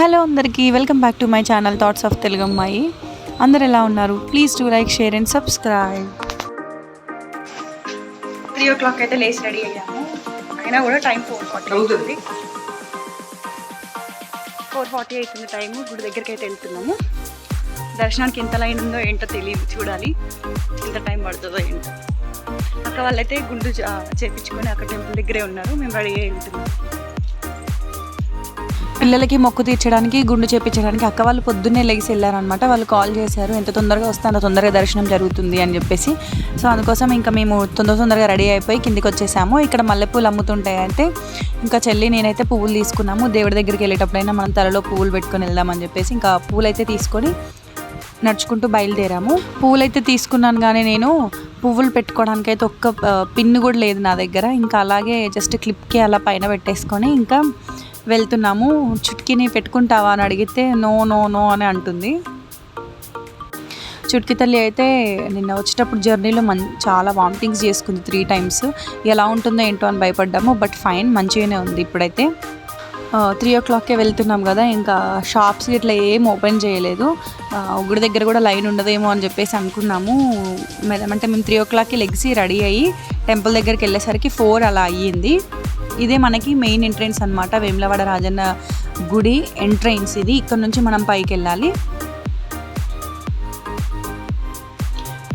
Hello అందరికీ welcome back to my channel thoughts of Telugu అమ్మాయి అందరు ఎలా ఉన్నారు? Please to like share and subscribe three o'clock అయితే లేచి రెడీ అయ్యాము. అయినా కూడా టైం ఫోర్ ఫార్టీ అవుతుంది. ఫోర్ ఫార్టీ అవుతుంది టైము గుడి దగ్గరికి అయితే వెళ్తున్నాము. దర్శనానికి ఎంత లైన్ ఉందో ఏంటో తెలియదు. చూడాలి. ఎంత టైం పడుతుందో ఏంటో. అక్క వాళ్ళైతే గుండు చేపించుకొని అక్కడ టెంపుల్ దగ్గరే ఉన్నారు. మేము రెడీ అయ్యి వెళ్తున్నాం పిల్లలకి మొక్కు తీర్చడానికి గుండు చేపించడానికి అక్క వాళ్ళు పొద్దున్నే లెగిసి వెళ్ళారనమాట వాళ్ళు కాల్ చేశారు ఎంత తొందరగా వస్తే అంత తొందరగా దర్శనం జరుగుతుంది అని చెప్పేసి. సో అందుకోసం ఇంకా మేము తొందర తొందరగా రెడీ అయిపోయి కిందికి వచ్చేసాము. ఇక్కడ మల్లెపూలు అమ్ముతుంటాయి అంటే ఇంకా చెల్లి నేనైతే పువ్వులు తీసుకున్నాము. దేవుడి దగ్గరికి వెళ్ళేటప్పుడైనా మనం తలలో పువ్వులు పెట్టుకొని వెళ్దామని చెప్పేసి ఇంకా పువ్వులు అయితే తీసుకొని నడుచుకుంటూ బయలుదేరాము. పువ్వులు అయితే తీసుకున్నాను కానీ నేను పువ్వులు పెట్టుకోవడానికి అయితే ఒక్క పిన్ను కూడా లేదు నా దగ్గర. ఇంకా అలాగే జస్ట్ క్లిప్కి అలా పైన పెట్టేసుకొని ఇంకా వెళ్తున్నాము చుట్కీని పెట్టుకుంటావా అని అడిగితే నో నో నో అని అంటుంది. చుట్కీ తల్లి అయితే నిన్న వచ్చేటప్పుడు జర్నీలో మన్ చాలా వామిటింగ్స్ చేసుకుంది త్రీ టైమ్స్. ఎలా ఉంటుందో ఏంటో అని భయపడ్డాము బట్ ఫైన్ మంచిగానే ఉంది ఇప్పుడైతే. త్రీ ఓ క్లాక్కే వెళ్తున్నాం కదా ఇంకా షాప్స్ ఇట్లా ఏం ఓపెన్ చేయలేదు. గుడి దగ్గర కూడా లైన్ ఉండదేమో అని చెప్పేసి అనుకున్నాము. అంటే మేము త్రీ ఓ క్లాక్కి లెగ్సి రెడీ అయ్యి టెంపుల్ దగ్గరికి వెళ్ళేసరికి ఫోర్ అలా అయ్యింది. ఇదే మనకి మెయిన్ ఎంట్రెన్స్ అనమాట వేములవాడ రాజన్న గుడి ఎంట్రెన్స్ ఇది. ఇక్కడ నుంచి మనం పైకి వెళ్ళాలి.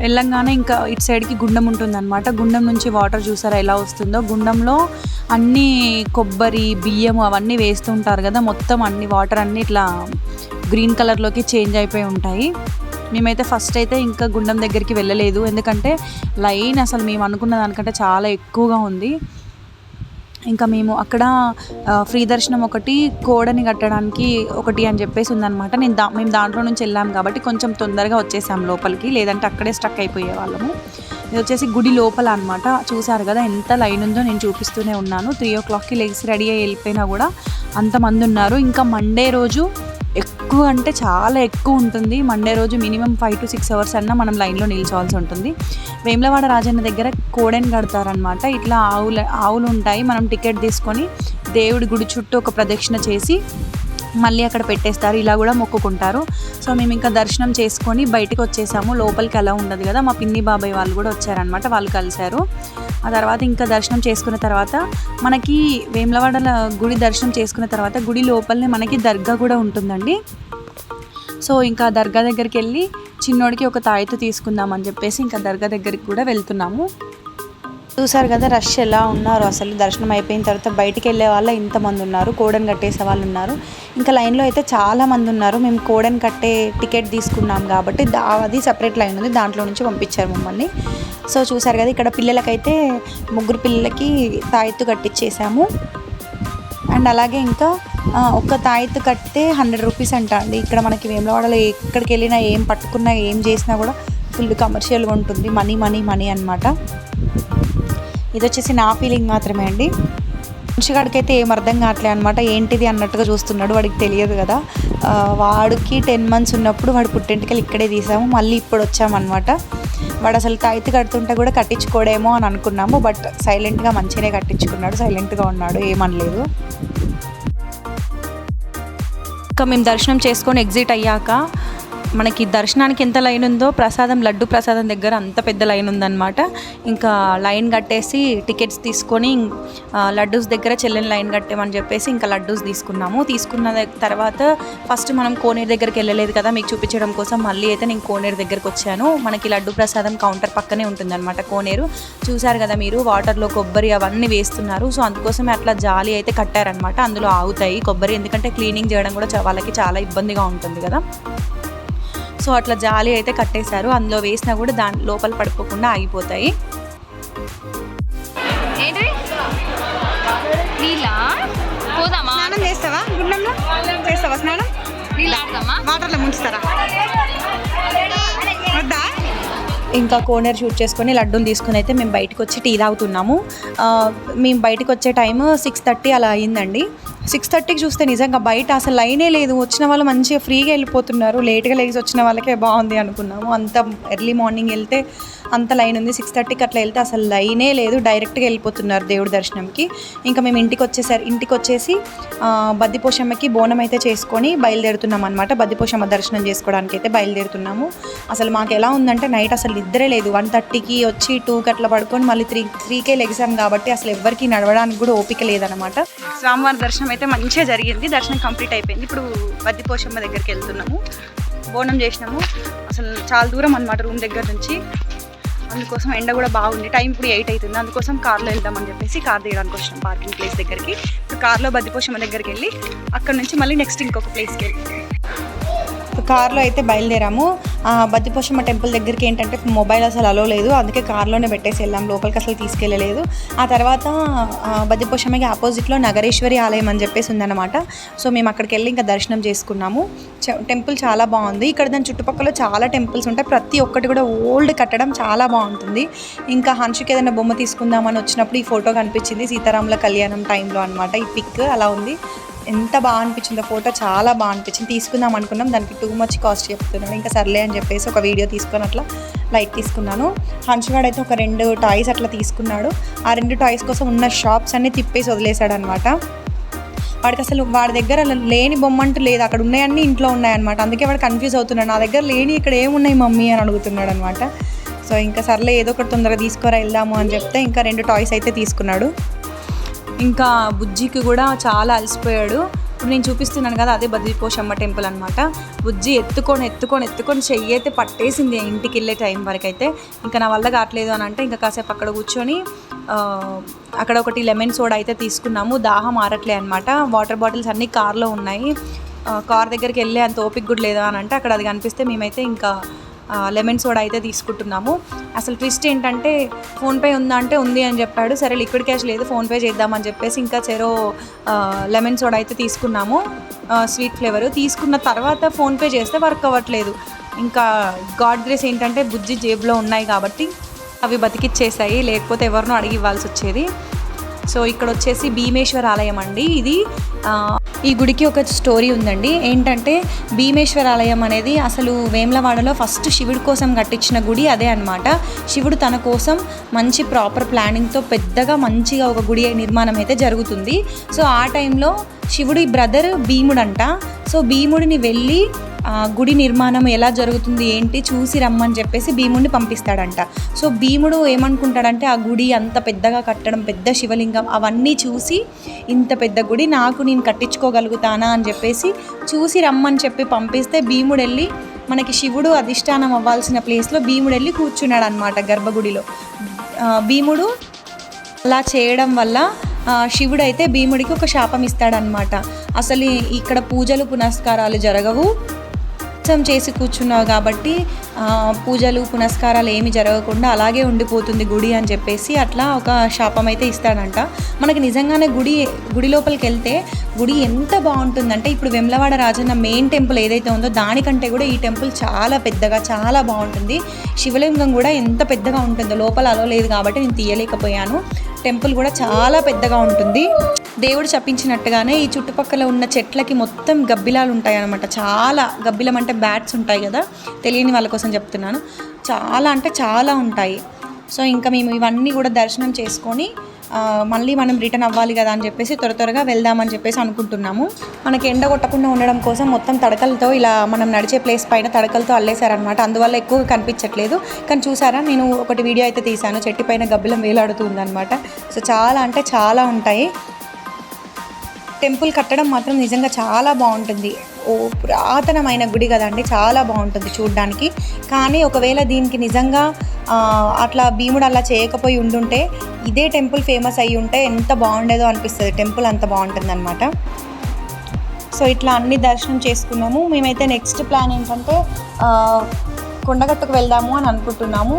వెళ్ళంగానే ఇంకా ఇటు సైడ్కి గుండం ఉంటుందన్నమాట. గుండం నుంచి వాటర్ చూసారా ఎలా వస్తుందో? గుండంలో అన్ని కొబ్బరి బియ్యం అవన్నీ వేస్తుంటారు కదా. మొత్తం అన్ని వాటర్ అన్ని ఇట్లా గ్రీన్ కలర్లోకి చేంజ్ అయిపోయి ఉంటాయి. మేమైతే ఫస్ట్ అయితే ఇంకా గుండం దగ్గరికి వెళ్ళలేదు. ఎందుకంటే లైన్ అసలు మేము అనుకున్న దానికంటే చాలా ఎక్కువగా ఉంది. ఇంకా మేము అక్కడ ఫ్రీ దర్శనం ఒకటి కోడని కట్టడానికి ఒకటి అని చెప్పేసి ఉందన్నమాట. నేను దా మేము దాంట్లో నుంచి వెళ్ళాం కాబట్టి కొంచెం తొందరగా వచ్చేసాం లోపలికి. లేదంటే అక్కడే స్ట్రక్ అయిపోయే వాళ్ళము ఇది వచ్చేసి గుడి లోపల అనమాట చూసారు కదా ఎంత లైన్ ఉందో నేను చూపిస్తూనే ఉన్నాను. త్రీ ఓ క్లాక్కి లెగ్స్ రెడీ అయ్యి వెళ్ళిపోయినా కూడా అంతమంది ఉన్నారు. ఇంకా మండే రోజు ఎక్కువ అంటే చాలా ఎక్కువ ఉంటుంది. మండే రోజు minimum five to six hours అన్నా మనం లైన్లో నిల్చోవాల్సి ఉంటుంది. వేములవాడ రాజన్న దగ్గర కోడెని కడతారనమాట ఇట్లా ఆవుల ఆవులు ఉంటాయి. మనం టికెట్ తీసుకొని దేవుడి గుడి చుట్టూ ఒక ప్రదక్షిణ చేసి మళ్ళీ అక్కడ పెట్టేస్తారు. ఇలా కూడా మొక్కుకుంటారు. సో మేము ఇంకా దర్శనం చేసుకొని బయటకు వచ్చేసాము. లోపలికి అలా ఉండదు కదా. మా పిన్ని బాబాయ్ వాళ్ళు కూడా వచ్చారనమాట వాళ్ళు కలిశారు. ఆ తర్వాత ఇంకా దర్శనం చేసుకున్న తర్వాత మనకి వేములవాడల గుడి దర్శనం చేసుకున్న తర్వాత గుడి లోపలనే మనకి దర్గా కూడా ఉంటుందండి. సో ఇంకా దర్గా దగ్గరికి వెళ్ళి చిన్నోడికి ఒక తాయెత్తు తీసుకుందామని చెప్పేసి ఇంకా దర్గా దగ్గరికి కూడా వెళ్తున్నాము. చూసారు కదా రష్ ఎలా ఉన్నారు? అసలు దర్శనం అయిపోయిన తర్వాత బయటికి వెళ్ళే వాళ్ళు ఇంతమంది ఉన్నారు కోడని కట్టేసే వాళ్ళు ఉన్నారు. ఇంకా లైన్లో అయితే చాలా మంది ఉన్నారు. మేము కోడని కట్టే టికెట్ తీసుకున్నాం కాబట్టి దా అది సపరేట్ లైన్ ఉంది. దాంట్లో నుంచి పంపించారు మమ్మల్ని. సో చూసారు కదా ఇక్కడ పిల్లలకైతే ముగ్గురు పిల్లలకి తాయెత్తు కట్టించేసాము అండ్ అలాగే ఇంకా ఒక్క తాయెత్తు కట్టితే హండ్రెడ్ రూపీస్ అంట అండి. ఇక్కడ మనకి వేములవాడలో ఎక్కడికి వెళ్ళినా ఏం పట్టుకున్నా ఏం చేసినా కూడా ఫుల్ కమర్షియల్గా ఉంటుంది. మనీ మనీ మనీ అన్నమాట. ఇది వచ్చేసి నా ఫీలింగ్ మాత్రమే అండి. మనిషిగాడికైతే ఏం అర్థం కావట్లే అనమాట ఏంటిది అన్నట్టుగా చూస్తున్నాడు వాడికి తెలియదు కదా. వాడికి టెన్ మంత్స్ ఉన్నప్పుడు వాడు పుట్టింటికలు ఇక్కడే తీసాము మళ్ళీ ఇప్పుడు వచ్చామన్నమాట. వాడు అసలు తాయితీ కడుతుంటే కూడా కట్టించుకోడేమో అని అనుకున్నాము బట్ సైలెంట్గా మంచిగానే కట్టించుకున్నాడు సైలెంట్గా ఉన్నాడు ఏమనలేదు. ఇంకా మేము దర్శనం చేసుకొని ఎగ్జిట్ అయ్యాక మనకి దర్శనానికి ఎంత లైన్ ఉందో ప్రసాదం లడ్డు ప్రసాదం దగ్గర అంత పెద్ద లైన్ ఉందన్నమాట. ఇంకా లైన్ కట్టేసి టికెట్స్ తీసుకొని లడ్డూస్ దగ్గర చెల్లెని లైన్ కట్టేమని చెప్పేసి ఇంకా లడ్డూస్ తీసుకున్నాము. తీసుకున్న తర్వాత ఫస్ట్ మనం కోనేరు దగ్గరికి వెళ్ళలేదు కదా మీకు చూపించడం కోసం మళ్ళీ అయితే నేను కోనేరు దగ్గరకు వచ్చాను. మనకి లడ్డు ప్రసాదం కౌంటర్ పక్కనే ఉంటుందన్నమాట కోనేరు. చూసారు కదా మీరు వాటర్లో కొబ్బరి అవన్నీ వేస్తున్నారు. సో అందుకోసమే అట్లా జాలి అయితే కట్టారనమాట అందులో ఆగుతాయి కొబ్బరి ఎందుకంటే క్లీనింగ్ చేయడం కూడా వాళ్ళకి చాలా ఇబ్బందిగా ఉంటుంది కదా. సో అట్లా జాలి అయితే కట్టేశారు. అందులో వేసినా కూడా దాని లోపల పడిపోకుండా ఆగిపోతాయి. ఏంటి నీళ్ళ పోదామా? స్నానం చేస్తావా? గుండంలో? చేస్తావా స్నానం? నీళ్ళు ఆడదామా? వాటర్లో ముంచుతారా? వద్దా? ఇంకా కోనేరు షూట్ చేసుకొని లడ్డూలు తీసుకొని అయితే మేము బయటకు వచ్చి టీ తాగుతున్నాము. మేము బయటకు వచ్చే టైం సిక్స్ థర్టీ అలా అయిందండి. సిక్స్ థర్టీకి చూస్తే నిజంగా బయట అసలు లైనే లేదు. వచ్చిన వాళ్ళు మంచిగా ఫ్రీగా వెళ్ళిపోతున్నారు. లేట్గా లేచి వచ్చిన వాళ్ళకే బాగుంది అనుకున్నాము. అంత ఎర్లీ మార్నింగ్ వెళ్తే అంత లైన్ ఉంది. సిక్స్ థర్టీకి అట్లా వెళ్తే అసలు లైనే లేదు. డైరెక్ట్గా వెళ్ళిపోతున్నారు దేవుడి దర్శనంకి. ఇంకా మేము ఇంటికి వచ్చేసరి ఇంటికి వచ్చేసి బద్దిపోషమ్మకి బోనం అయితే చేసుకొని బయలుదేరుతున్నాం అనమాట బద్దిపోషమ్మ దర్శనం చేసుకోవడానికి అయితే బయలుదేరుతున్నాము. అసలు మాకు ఎలా ఉందంటే నైట్ అసలు నిద్రే లేదు. వన్ థర్టీకి వచ్చి టూకి అట్లా పడుకొని మళ్ళీ త్రీ త్రీకే లెగ్సాం కాబట్టి అసలు ఎవ్వరికి నడవడానికి కూడా ఓపిక లేదనమాట స్వామివారి దర్శనం అయితే మంచిగా జరిగింది. దర్శనం కంప్లీట్ అయిపోయింది. ఇప్పుడు బద్దిపోషమ్మ దగ్గరికి వెళ్తున్నాము. బోనం చేసినాము. అసలు చాలా దూరం అనమాట రూమ్ దగ్గర నుంచి. అందుకోసం ఎండ కూడా బాగుంది. టైం ఇప్పుడు ఎయిట్ అవుతుంది. అందుకోసం కార్లో వెళ్దామని చెప్పేసి కార్ దిగడానికి వచ్చినాం పార్కింగ్ ప్లేస్ దగ్గరికి. ఇప్పుడు కార్లో బద్దిపోషమ్మ దగ్గరికి వెళ్ళి అక్కడ నుంచి మళ్ళీ నెక్స్ట్ ఇంకొక ప్లేస్కి వెళ్ళి కార్లో అయితే బయలుదేరాము. బద్దిపోషమ్మ టెంపుల్ దగ్గరికి ఏంటంటే మొబైల్ అసలు అలో లేదు. అందుకే కార్లోనే పెట్టేసి వెళ్ళాం. లోపలికి అసలు తీసుకెళ్ళలేదు. ఆ తర్వాత బద్దిపోషమ్మకి ఆపోజిట్లో నగరేశ్వరి ఆలయం అని చెప్పేసి ఉందన్నమాట. సో మేము అక్కడికి వెళ్ళి ఇంకా దర్శనం చేసుకున్నాము. చ- టెంపుల్ చాలా బాగుంది. ఇక్కడ దాని చుట్టుపక్కల చాలా టెంపుల్స్ ఉంటాయి. ప్రతి ఒక్కటి కూడా ఓల్డ్ కట్టడం చాలా బాగుంటుంది. ఇంకా హన్షుకి ఏదైనా బొమ్మ తీసుకుందామని వచ్చినప్పుడు ఈ ఫోటో కనిపించింది సీతారాముల కళ్యాణం టైంలో అనమాట ఈ పిక్ అలా ఉంది. ఎంత బాగా అనిపించిందో ఫోటో చాలా బాగా అనిపించింది. తీసుకుందాం అనుకున్నాం. దానికి టూ మచ్ కాస్ట్ చెప్తున్నాడు. ఇంకా సర్లే అని చెప్పేసి ఒక వీడియో తీసుకొని అట్లా లైట్ తీసుకున్నాను. హన్షుగాడు అయితే ఒక రెండు టాయ్స్ అట్లా తీసుకున్నాడు. ఆ రెండు టాయ్స్ కోసం ఉన్న షాప్స్ అన్ని తిప్పేసి వదిలేశాడు అనమాట వాడికి అసలు వాడి దగ్గర లేని బొమ్మ అంటూ లేదు. అక్కడ ఉన్నాయన్నీ ఇంట్లో ఉన్నాయన్నమాట. అందుకే వాడు కన్ఫ్యూజ్ అవుతున్నాడు. నా దగ్గర లేని ఇక్కడ ఏమున్నాయి మమ్మీ అని అడుగుతున్నాడు అనమాట సో ఇంకా సర్లే ఏదో ఒకటి తొందరగా తీసుకురా వెళ్దాము అని చెప్తే ఇంకా రెండు టాయ్స్ అయితే తీసుకున్నాడు. ఇంకా బుజ్జికి కూడా చాలా అలసిపోయాడు. ఇప్పుడు నేను చూపిస్తున్నాను కదా అదే బద్రిపోషమ్మ టెంపుల్ అనమాట బుజ్జి ఎత్తుకొని ఎత్తుకొని ఎత్తుకొని చెయ్యి అయితే పట్టేసింది ఇంటికి వెళ్ళే టైం వరకు అయితే ఇంకా నా వల్ల కావట్లేదు అని అంటే ఇంకా కాసేపు అక్కడ కూర్చొని అక్కడ ఒకటి లెమన్ సోడా అయితే తీసుకున్నాము. దాహం ఆరట్లే అనమాట వాటర్ బాటిల్స్ అన్నీ కార్లో ఉన్నాయి. కార్ దగ్గరికి వెళ్ళే అంత ఓపిక కూడా లేదా అని అంటే అక్కడ అది కనిపిస్తే మేమైతే ఇంకా లెమన్ సోడా అయితే తీసుకుంటున్నాము. అసలు ట్విస్ట్ ఏంటంటే ఫోన్పే ఉందా అంటే ఉంది అని చెప్పాడు. సరే లిక్విడ్ క్యాష్ లేదు ఫోన్పే చేద్దామని చెప్పేసి ఇంకా చెరో లెమన్ సోడా అయితే తీసుకున్నాము. Sweet flavour. తీసుకున్న తర్వాత ఫోన్పే చేస్తే వర్క్ అవ్వట్లేదు. ఇంకా గాడ్ గ్రేస్ ఏంటంటే బుజ్జి జేబులో ఉన్నాయి కాబట్టి అవి బతికిచ్చేసాయి. లేకపోతే ఎవరినో అడిగి ఇవ్వాల్సి వచ్చేది. సో ఇక్కడ వచ్చేసి భీమేశ్వర ఆలయం అండి ఇది. ఈ గుడికి ఒక స్టోరీ ఉందండి. ఏంటంటే భీమేశ్వర ఆలయం అనేది అసలు వేములవాడలో ఫస్ట్ శివుడి కోసం కట్టించిన గుడి అదే అనమాట శివుడు తన కోసం మంచి ప్రాపర్ ప్లానింగ్తో పెద్దగా మంచిగా ఒక గుడి నిర్మాణం అయితే జరుగుతుంది. సో ఆ టైంలో శివుడి బ్రదర్ భీముడంట. సో భీముడిని వెళ్ళి గుడి నిర్మాణం ఎలా జరుగుతుంది ఏంటి చూసి రమ్మని చెప్పేసి భీముడిని పంపిస్తాడంట. సో భీముడు ఏమనుకుంటాడంటే ఆ గుడి అంత పెద్దగా కట్టడం పెద్ద శివలింగం అవన్నీ చూసి ఇంత పెద్ద గుడి నాకు నేను కట్టించుకోగలుగుతానా అని చెప్పేసి చూసి రమ్మని చెప్పి పంపిస్తే భీముడు వెళ్ళి మనకి శివుడు అధిష్టానం అవ్వాల్సిన ప్లేస్లో భీముడు వెళ్ళి కూర్చున్నాడు అనమాట గర్భగుడిలో భీముడు అలా చేయడం వల్ల శివుడు అయితే భీముడికి ఒక శాపం ఇస్తాడనమాట అసలు ఇక్కడ పూజలు పునస్కారాలు జరగవు. ఉపవాసం చేసి కూర్చున్నావు కాబట్టి పూజలు పునస్కారాలు ఏమి జరగకుండా అలాగే ఉండిపోతుంది గుడి అని చెప్పేసి అట్లా ఒక శాపం అయితే ఇస్తాడంట. మనకి నిజంగానే గుడి గుడి లోపలికి వెళ్తే గుడి ఎంత బాగుంటుందంటే ఇప్పుడు వెమ్లవాడ రాజన్న మెయిన్ టెంపుల్ ఏదైతే ఉందో దానికంటే కూడా ఈ టెంపుల్ చాలా పెద్దగా చాలా బాగుంటుంది. శివలింగం కూడా ఎంత పెద్దగా ఉంటుందో లోపల అలో లేదు కాబట్టి నేను తీయలేకపోయాను. టెంపుల్ కూడా చాలా పెద్దగా ఉంటుంది. దేవుడు చెప్పించినట్టుగానే ఈ చుట్టుపక్కల ఉన్న చెట్లకి మొత్తం గబ్బిలాలు ఉంటాయి అనమాట చాలా గబ్బిలం అంటే బ్యాట్స్ ఉంటాయి కదా తెలియని వాళ్ళ కోసం చెప్తున్నాను. చాలా అంటే చాలా ఉంటాయి. సో ఇంకా మేము ఇవన్నీ కూడా దర్శనం చేసుకొని మళ్ళీ మనం రిటర్న్ అవ్వాలి కదా అని చెప్పేసి త్వర త్వరగా వెళ్దామని చెప్పేసి అనుకుంటున్నాము. మనకి ఎండ కొట్టకుండా ఉండడం కోసం మొత్తం తడకలతో ఇలా మనం నడిచే ప్లేస్ పైన తడకలతో అల్లేశారనమాట అందువల్ల ఎక్కువగా కనిపించట్లేదు. కానీ చూసారా నేను ఒకటి వీడియో అయితే తీశాను. చెట్టు పైన గబ్బిలం వేలాడుతుంది అనమాట సో చాలా అంటే చాలా ఉంటాయి. టెంపుల్ కట్టడం మాత్రం నిజంగా చాలా బాగుంటుంది. ఓ పురాతనమైన గుడి కదండి చాలా బాగుంటుంది చూడ్డానికి. కానీ ఒకవేళ దీనికి నిజంగా అట్లా భీముడు అలా చేయకపోయి ఉండుంటే ఇదే టెంపుల్ ఫేమస్ అయ్యి ఉంటే ఎంత బాగుండేదో అనిపిస్తుంది. టెంపుల్ అంత బాగుంటుంది అనమాట సో ఇట్లా అన్ని దర్శనం చేసుకున్నాము. మేమైతే నెక్స్ట్ ప్లాన్ ఏంటంటే కొండగట్టుకు వెళ్దాము అని అనుకుంటున్నాము.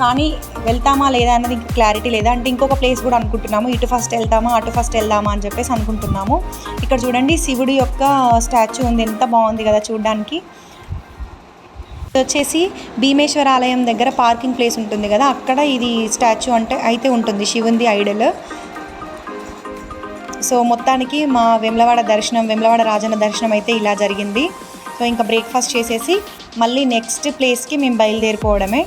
కానీ వెళ్తామా లేదా అన్నది ఇంకా క్లారిటీ లేదా? అంటే ఇంకొక ప్లేస్ కూడా అనుకుంటున్నాము. ఇటు ఫస్ట్ వెళ్తామా అటు ఫస్ట్ వెళ్దామా అని చెప్పేసి అనుకుంటున్నాము. ఇక్కడ చూడండి శివుడి యొక్క స్టాచ్యూ ఉంది. ఎంత బాగుంది కదా చూడడానికి. వచ్చేసి భీమేశ్వర ఆలయం దగ్గర పార్కింగ్ ప్లేస్ ఉంటుంది కదా. అక్కడ ఇది స్టాచ్యూ అంటే అయితే ఉంటుంది శివుంది ఐడల్ సో మొత్తానికి మా వెమ్లవాడ దర్శనం వెమ్లవాడ రాజన్న దర్శనం అయితే ఇలా జరిగింది. సో ఇంకా బ్రేక్ఫాస్ట్ చేసేసి మళ్ళీ నెక్స్ట్ ప్లేస్కి మేము బయలుదేరిపోవడమే.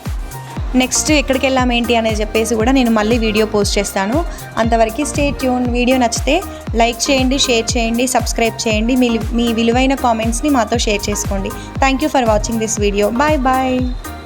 నెక్స్ట్ ఎక్కడికి వెళ్ళాం ఏంటి అనేది చెప్పేసి కూడా నేను మళ్ళీ వీడియో పోస్ట్ చేస్తాను. అంతవరకు స్టే ట్యూన్ వీడియో నచ్చితే లైక్ చేయండి షేర్ చేయండి సబ్స్క్రైబ్ చేయండి. మీ మీ విలువైన కామెంట్స్ని మాతో షేర్ చేసుకోండి. Thank you for watching this video bye bye